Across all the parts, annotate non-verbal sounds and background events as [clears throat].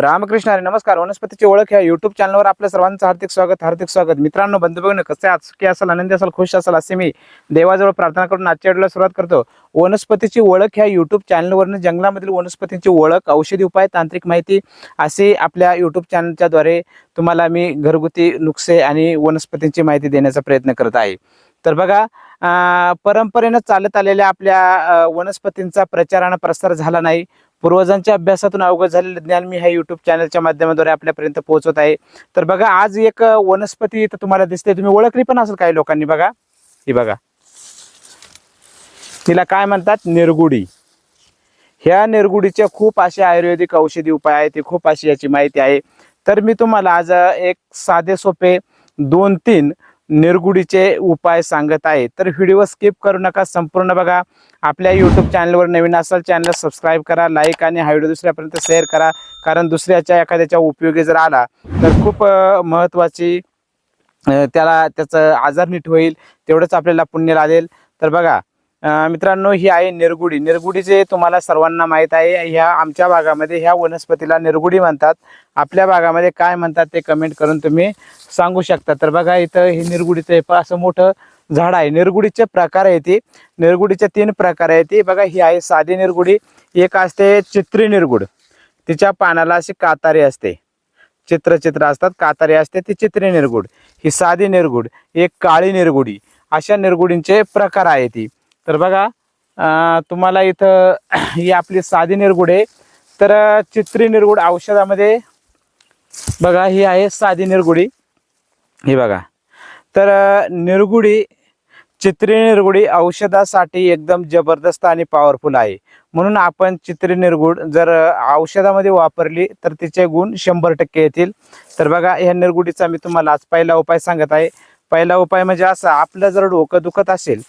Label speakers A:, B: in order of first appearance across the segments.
A: रामकृष्ण हरे नमस्कार. वनस्पतीची ओळख या युट्यूब चॅनलवर आपल्या सर्वांचं हार्दिक स्वागत हार्दिक स्वागत. मित्रांनो बंधू भगिनी कसे आहात? सुखी असाल आनंदी असाल खुश असाल असे मी देवाजवळ प्रार्थना करून आजच्या व्हिडिओला सुरुवात करतो. वनस्पतीची ओळख ह्या युट्यूब चॅनलवरनं जंगलामधील वनस्पतींची ओळख औषधी उपाय तांत्रिक माहिती असे आपल्या युट्यूब चॅनलच्या द्वारे तुम्हाला मी घरगुती नुकसे आणि वनस्पतींची माहिती देण्याचा प्रयत्न करत आहे. तर बघा परंपरेनं चालत आलेल्या आपल्या वनस्पतींचा प्रचार आणि प्रसार झाला नाही. पूर्वजांच्या अभ्यासातून अवगत झालेलं ज्ञान मी ह्या युट्यूब चॅनलच्या माध्यमाद्वारे आपल्यापर्यंत पोहोचवत आहे. तर बघा आज एक वनस्पती इथं तुम्हाला दिसते तुम्ही ओळखली पण असेल काही लोकांनी बघा. ही बघा. तिला काय म्हणतात? निरगुडी. ह्या निरगुडीच्या खूप असे आयुर्वेदिक औषधी उपाय आहेत. ती खूप अशी याची माहिती आहे. तर मी तुम्हाला आज एक साधे सोपे दोन तीन निरगुडीचे उपाय सांगत आहे. तर व्हिडिओ स्किप करू नका संपूर्ण बघा. आपल्या यूट्यूब चॅनलवर नवीन असाल चॅनल सबस्क्राईब करा लाईक आणि हा व्हिडिओ दुसऱ्यापर्यंत शेअर करा. कारण दुसऱ्याच्या एखाद्याच्या उपयोगी जर आला तर खूप महत्त्वाची त्याला त्याचं आजार नीट होईल तेवढंच आपल्याला पुण्य लागेल तर बघा मित्रांनो ही आहे निरगुडी. निरगुडीचे तुम्हाला सर्वांना माहीत आहे ह्या आमच्या भागामध्ये ह्या वनस्पतीला निरगुडी म्हणतात. आपल्या भागामध्ये काय म्हणतात ते कमेंट करून तुम्ही सांगू शकता. तर बघा इथं हे निरगुडीचं हे असं मोठं झाड आहे. निरगुडीचे प्रकार आहे ती निरगुडीचे तीन प्रकार आहे ती बघा ही आहे साधी निरगुडी एक असते चित्री निरगुड. तिच्या पानाला अशी कातारी असते. चित्र चित्र असतात कातारी असते ती चित्री निरगुड. ही साधी निरगुड एक काळी निरगुडी. अशा निरगुडींचे प्रकार आहे ती तर बघा तुम्हाला इथं [clears throat] ही आपली साधी निरगुड आहे. तर चित्री निरगुड औषधामध्ये बघा ही आहे साधी निरगुडी. ही बघा. तर निरगुडी चित्री निरगुडी औषधासाठी एकदम जबरदस्त आणि पॉवरफुल आहे. म्हणून आपण चित्री निरगुड जर औषधामध्ये वापरली तर तिचे गुण शंभर टक्के येतील. तर बघा ह्या निरगुडीचा मी तुम्हाला आज पहिला उपाय सांगत आहे. पहिला उपाय म्हणजे असा आपलं जर डोकं दुखत असेल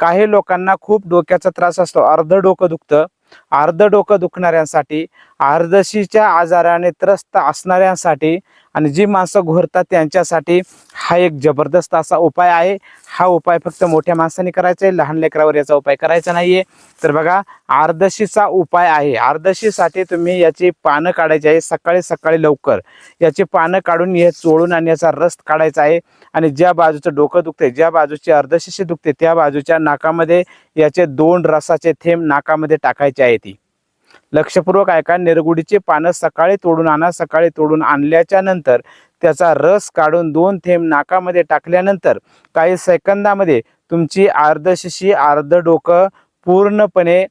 A: काही लोकांना खूप डोक्याचा त्रास असतो. अर्ध डोकं दुखतं. अर्ध डोकं दुखणाऱ्यांसाठी अर्धशीच्या आजाराने त्रस्त असणाऱ्यांसाठी आणि जी माणसं घोरतात त्यांच्यासाठी हा एक जबरदस्त असा उपाय आहे. हा उपाय फक्त मोठ्या माणसाने करायचा आहे लहान लेकरावर याचा उपाय करायचा नाहीये. तर बघा आर्दशीचा उपाय आहे. आर्दशीसाठी तुम्ही याची पानं काढायची आहे सकाळी सकाळी लवकर. याची पानं काढून हे चोळून आणि याचा रस काढायचा आहे आणि ज्या बाजूचं डोकं दुखते ज्या बाजूची अर्धशिशी दुखते त्या बाजूच्या नाकामध्ये याचे दोन रसाचे थेंब नाकामध्ये टाकायचे आहे ती. लक्षपूर्वक ऐका निरगुडीची पानं सकाळी तोडून आणा सकाळी तोडून आणल्याच्या नंतर त्याचा रस काढून दोन थेंब नाकामध्ये टाकल्यानंतर काही सेकंदामध्ये तुमची अर्धशिशी अर्ध डोकं पूर्णपणे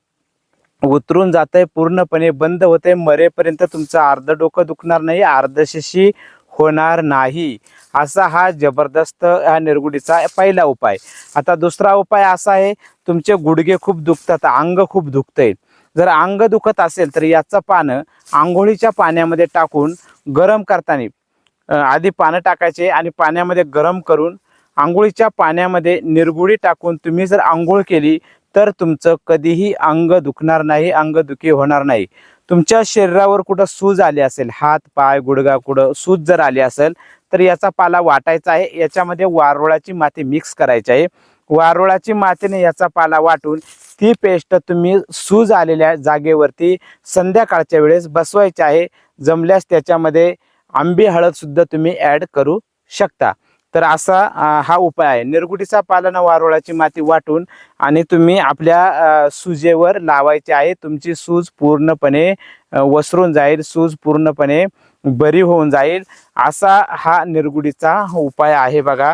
A: उतरून जात आहे पूर्णपणे बंद होते मरेपर्यंत तुमचं अर्ध डोकं दुखणार नाही अर्धशिशी होणार नाही. असा हा जबरदस्त हा निरगुडीचा पहिला उपाय. आता दुसरा उपाय असा आहे तुमचे गुडघे खूप दुखतात अंग खूप दुखतंय. जर अंग दुखत असेल तर याचं पानं आंघोळीच्या पाण्यामध्ये टाकून गरम करताना आधी पानं टाकायचे आणि पाण्यामध्ये गरम करून आंघोळीच्या पाण्यामध्ये निरगुडी टाकून तुम्ही जर आंघोळ केली तर तुमचं कधीही अंग दुखणार नाही अंगदुखी होणार नाही. तुमच्या शरीरावर कुठं सूज आली असेल हात पाय गुडगा कुठं सूज जर आली असेल तर याचा पाला वाटायचा आहे. याच्यामध्ये वारोळाची माती मिक्स करायची आहे. वारोळाची मातीने याचा पाला वाटून ती पेस्ट तुम्ही सूज आलेल्या जागेवरती संध्याकाळच्या वेळेस बसवायची आहे. जमल्यास त्याच्यामध्ये आंबी हळदसुद्धा तुम्ही ॲड करू शकता. तर असा हा उपाय आहे. निरगुटीचा पालन वारोळाची माती वाटून आणि तुम्ही आपल्या सुजेवर लावायचे आहे. तुमची सूज पूर्णपणे वसरून जाईल. सूज पूर्णपणे बरी होऊन जाईल. असा हा निरगुडीचा उपाय आहे बघा.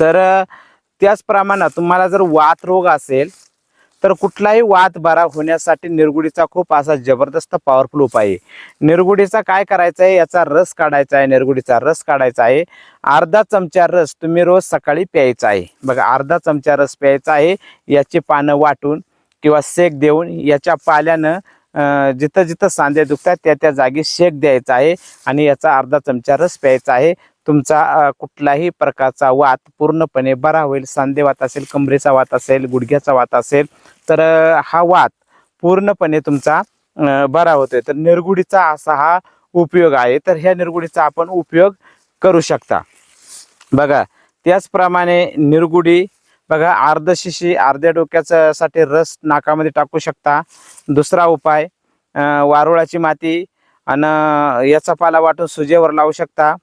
A: तर त्याचप्रमाणे तुम्हाला जर वात रोग असेल तर कुठलाही वात बरा होण्यासाठी निरगुडीचा खूप असा जबरदस्त पॉवरफुल उपाय आहे. निरगुडीचा काय करायचा आहे? याचा रस काढायचा आहे निरगुडीचा रस काढायचा आहे. अर्धा चमचा रस तुम्ही रोज सकाळी प्यायचा आहे. बघा अर्धा चमचा रस प्यायचा आहे याची पानं वाटून किंवा शेक देऊन याच्या पाल्यानं जिथं जिथं सांधे दुखतात त्या त्या जागी शेक द्यायचा आहे आणि याचा अर्धा चमचा रस प्यायचा आहे. तुमचा कुठलाही प्रकारचा वात पूर्णपणे बरा होईल. सांधेवात असेल कमरेचा वात असेल गुडघ्याचा वात असेल तर हा वात पूर्णपणे तुमचा बरा होतोय. तर निरगुडीचा असा हा उपयोग आहे. तर ह्या निरगुडीचा आपण उपयोग करू शकता. बघा त्याचप्रमाणे निरगुडी बघा अर्ध शिशी अर्ध्या डोक्याचा साठी रस नाकामध्ये टाकू शकता. दुसरा उपाय वारुळाची माती आणि याचा पाला वाटून सुजेवर लावू शकता.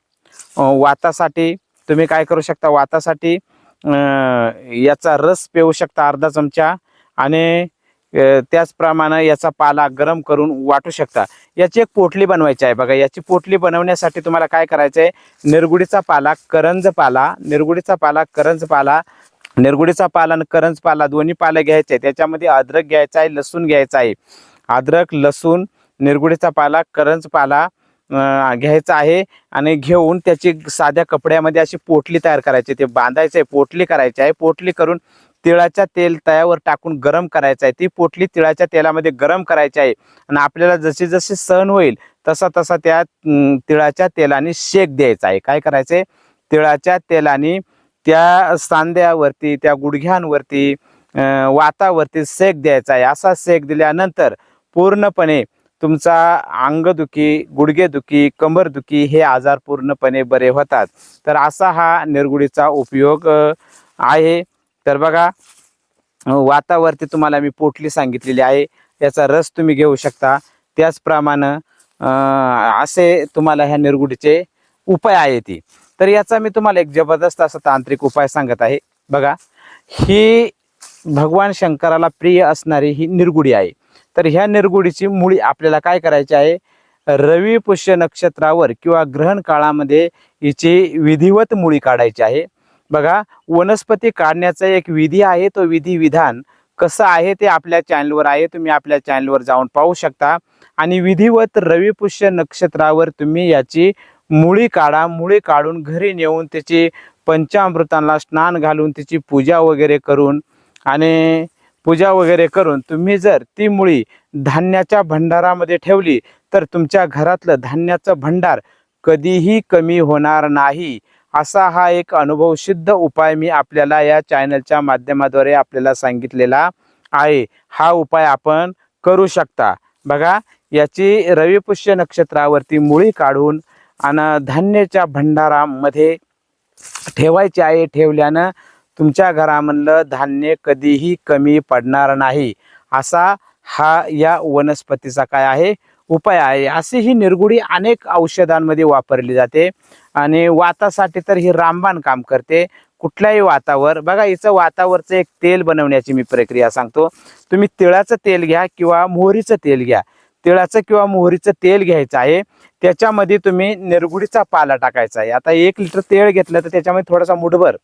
A: वातासाठी तुम्ही काय करू शकता? वातासाठी याचा रस पिऊ शकता अर्धा चमचा आणि त्याचप्रमाणे याचा पाला गरम करून वाटू शकता. याची एक पोटली बनवायची आहे बघा. याची पोटली बनवण्यासाठी तुम्हाला काय करायचं आहे? निरगुडीचा पाला करंज पाला निरगुडीचा पाला करंज पाला निरगुडीचा पाला आणि करंज पाला दोन्ही पाला घ्यायचे आहे त्याच्यामध्ये अद्रक घ्यायचा आहे लसूण घ्यायचा आहे. अद्रक लसूण निरगुडीचा पाला करंज पाला घ्यायचं आहे आणि घेऊन त्याची साध्या कपड्यामध्ये अशी पोटली तयार करायची. ते बांधायचं आहे पोटली करायची आहे. पोटली करून तिळाच्या तेल तयावर टाकून गरम करायचं आहे. ती पोटली तिळाच्या तेलामध्ये गरम करायची आहे. आणि आपल्याला जशी जशी सण होईल तसा तसा त्या तिळाच्या तेलाने शेक द्यायचा आहे. काय करायचंय? तिळाच्या तेलाने त्या सांध्यावरती त्या गुडघ्यांवरती वातावरती शेक द्यायचा आहे. असा शेक दिल्यानंतर पूर्णपणे तुमचा अंगदुखी गुडघेदुखी कंबरदुखी हे आजार पूर्णपणे बरे होतात. तर असा हा निरगुडीचा उपयोग आहे. तर बघा वातावरती तुम्हाला मी पोटली सांगितलेली आहे. याचा रस तुम्ही घेऊ शकता. त्याचप्रमाणे असे तुम्हाला ह्या निरगुडीचे उपाय आहे ती. तर याचा मी तुम्हाला एक जबरदस्त असा तांत्रिक उपाय सांगत आहे. बघा ही भगवान शंकराला प्रिय असणारी ही निरगुडी आहे. तर ह्या निरगुडीची मुळी आपल्याला काय करायची आहे? रवी पुष्य नक्षत्रावर किंवा ग्रहण काळामध्ये हिची विधिवत मुळी काढायची आहे. बघा वनस्पती काढण्याचा एक विधी आहे तो विधी विधान कसं आहे ते आपल्या चॅनलवर आहे तुम्ही आपल्या चॅनलवर जाऊन पाहू शकता. आणि विधिवत रवी पुष्य नक्षत्रावर तुम्ही याची मुळी काढा. मुळी काढून घरी नेऊन त्याची पंचामृतांना स्नान घालून त्याची पूजा वगैरे करून आणि पूजा वगैरे करून तुम्ही जर ती मुळी धान्याच्या भंडारामध्ये ठेवली तर तुमच्या घरातलं धान्याचं भंडार कधीही कमी होणार नाही. असा हा एक अनुभव सिद्ध उपाय मी आपल्याला या चॅनलच्या माध्यमाद्वारे आपल्याला सांगितलेला आहे. हा उपाय आपण करू शकता. बघा याची रविपुष्य नक्षत्रावरती मुळी काढून आणि धान्याच्या भंडारामध्ये ठेवायची आहे. ठेवल्यानं तुमच्या घरामधलं धान्य कधीही कमी पडणार नाही. असा हा या वनस्पतीचा काय आहे? उपाय आहे. अशी ही निरगुडी अनेक औषधांमध्ये वापरली जाते आणि वातासाठी तर ही रामबाण काम करते. कुठल्याही वातावर बघा हिचं वातावरचं एक तेल बनवण्याची मी प्रक्रिया सांगतो. तुम्ही तिळाचं तेल घ्या किंवा मोहरीचं तेल घ्या. तिळाचं किंवा मोहरीचं तेल घ्यायचं आहे. त्याच्यामध्ये तुम्ही निरगुडीचा पाला टाकायचा आहे. आता एक लिटर तेल घेतलं तर त्याच्यामध्ये थोडासा मुठभर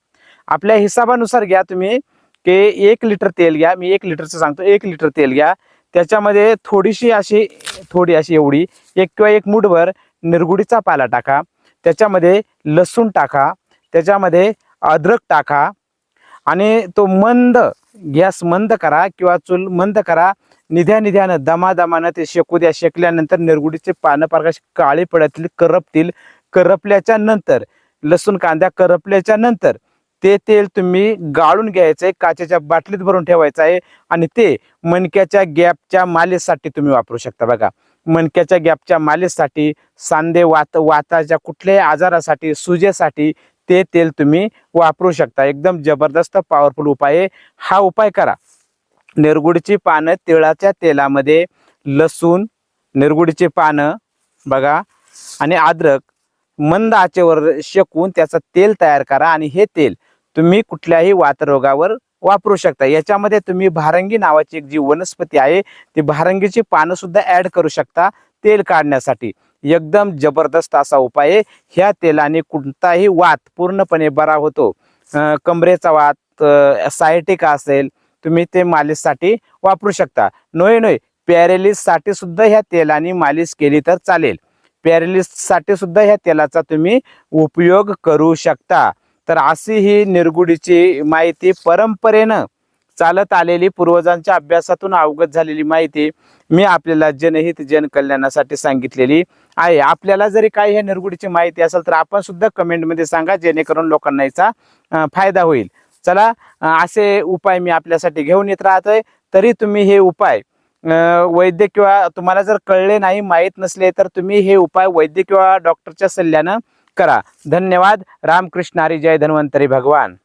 A: आपल्या हिसाबानुसार घ्या तुम्ही की एक लिटर तेल घ्या. मी एक लिटरचं सांगतो एक लिटर तेल घ्या. त्याच्यामध्ये थोडीशी अशी थोडी अशी एवढी एक किंवा एक मुठभर निरगुडीचा पाला टाका. त्याच्यामध्ये लसूण टाका. त्याच्यामध्ये अद्रक टाका. आणि तो मंद गॅस मंद करा किंवा चूल मंद करा. निध्या निध्यानं दमादमानं ते शेकू द्या. शेकल्यानंतर निरगुडीचे पानं पारकाशी काळी पडतील करपतील. करपल्याच्या नंतर लसूण कांद्या करपल्याच्या नंतर ते तेल तुम्ही गाळून घ्यायचं आहे काचेच्या बाटलीत भरून ठेवायचं आहे आणि ते मणक्याच्या गॅपच्या मालिशसाठी तुम्ही वापरू शकता बघा. मणक्याच्या गॅपच्या मालिशसाठी सांधे वात वाताच्या कुठल्याही आजारासाठी सुजेसाठी ते तेल तुम्ही वापरू शकता. एकदम जबरदस्त पॉवरफुल उपाय आहे. हा उपाय करा. निरगुडीची पानं तिळाच्या तेलामध्ये लसूण निरगुडीची पानं बघा आणि अद्रक मंद आचेवर शेकून त्याचं तेल तयार करा आणि हे तेल तुम्ही कुठल्याही वातरोगावर वापरू शकता. याच्यामध्ये तुम्ही भारंगी नावाची एक जी वनस्पती आहे ती भारंगीची पानं सुद्धा ऍड करू शकता तेल काढण्यासाठी. एकदम जबरदस्त असा उपाय आहे. ह्या तेलाने कोणताही वात पूर्णपणे बरा होतो. कमरेचा वात सायटिका असेल तुम्ही ते मालिशसाठी वापरू शकता. नोय नोय पॅरेलिससाठी सुद्धा ह्या तेलाने मालिश केली तर चालेल. पॅरेलिससाठी सुद्धा ह्या तेलाचा तुम्ही उपयोग करू शकता. तर अशी ही निरगुडीची माहिती परंपरेनं चालत आलेली पूर्वजांच्या अभ्यासातून अवगत झालेली माहिती मी आपल्याला जनहित जनकल्याणासाठी सांगितलेली आहे. आपल्याला जरी काही ह्या निरगुडीची माहिती असेल तर आपण सुद्धा कमेंटमध्ये सांगा जेणेकरून लोकांना याचा फायदा होईल. चला असे उपाय मी आपल्यासाठी घेऊन येत राहतोय. तरी तुम्ही हे उपाय वैद्य किंवा तुम्हाला जर कळले नाही माहीत नसले तर तुम्ही हे उपाय वैद्य किंवा डॉक्टरच्या सल्ल्यानं करा. धन्यवाद. रामकृष्णारी जय धन्वंतरी भगवान.